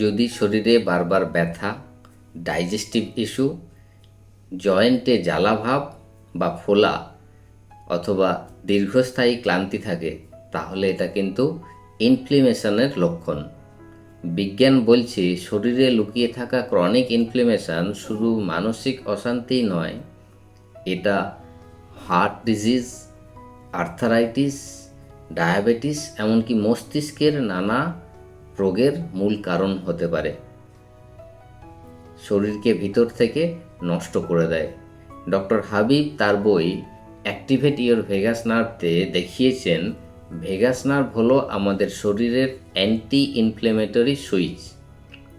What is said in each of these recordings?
যদি শরীরে বারবার ব্যথা ডাইজেস্টিভ ইস্যু জয়েন্টে জ্বালাভাব বা ফোলা অথবা দীর্ঘস্থায়ী ক্লান্তি থাকে, তাহলে এটা কিন্তু ইনফ্লেমেশনের লক্ষণ। বিজ্ঞান বলছে, শরীরে লুকিয়ে থাকা ক্রনিক ইনফ্লেমেশন শুধু মানসিক অশান্তি নয়, এটা হার্ট ডিজিজ আর্থারাইটিস ডায়াবেটিস এমনকি মস্তিষ্কের নানা রোগের মূল কারণ হতে পারে। শরীরকে ভিতর থেকে নষ্ট করে দেয়। ডক্টর হাবিব তার বই অ্যাক্টিভেট ইওর ভেগাস নার্ভতে দেখিয়েছেন, ভেগাস নার্ভ হলো আমাদের শরীরের অ্যান্টি ইনফ্লেমেটরি সুইচ।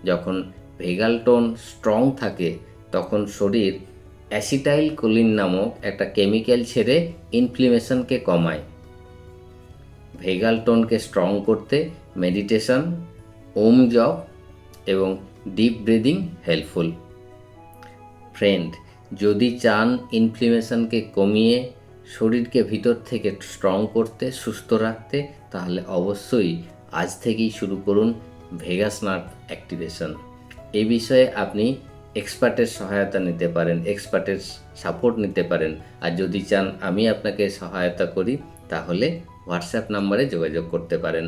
যখন ভেগাল টোন স্ট্রং থাকে, তখন শরীর অ্যাসিটাইল কোলিন নামক একটা কেমিক্যাল ছেড়ে ইনফ্লেমেশনকে কমায়। ভেগাল টোনকে স্ট্রং করতে মেডিটেশন ওম জপ এবং ডিপ ব্রিদিং হেল্পফুল ফ্রেন্ড যদি চান ইনফ্লেমেশনকে কমিয়ে শরীরকে ভিতর থেকে স্ট্রং করতে, সুস্থ রাখতে, তাহলে অবশ্যই আজ থেকেই শুরু করুন ভেগাস নার্ভ অ্যাক্টিভেশন এই বিষয়ে আপনি এক্সপার্টের সহায়তা নিতে পারেন এক্সপার্টের সাপোর্ট নিতে পারেন। আর যদি চান আমি আপনাকে সহায়তা করি, তাহলে হোয়াটসঅ্যাপ নাম্বারে যোগাযোগ করতে পারেন।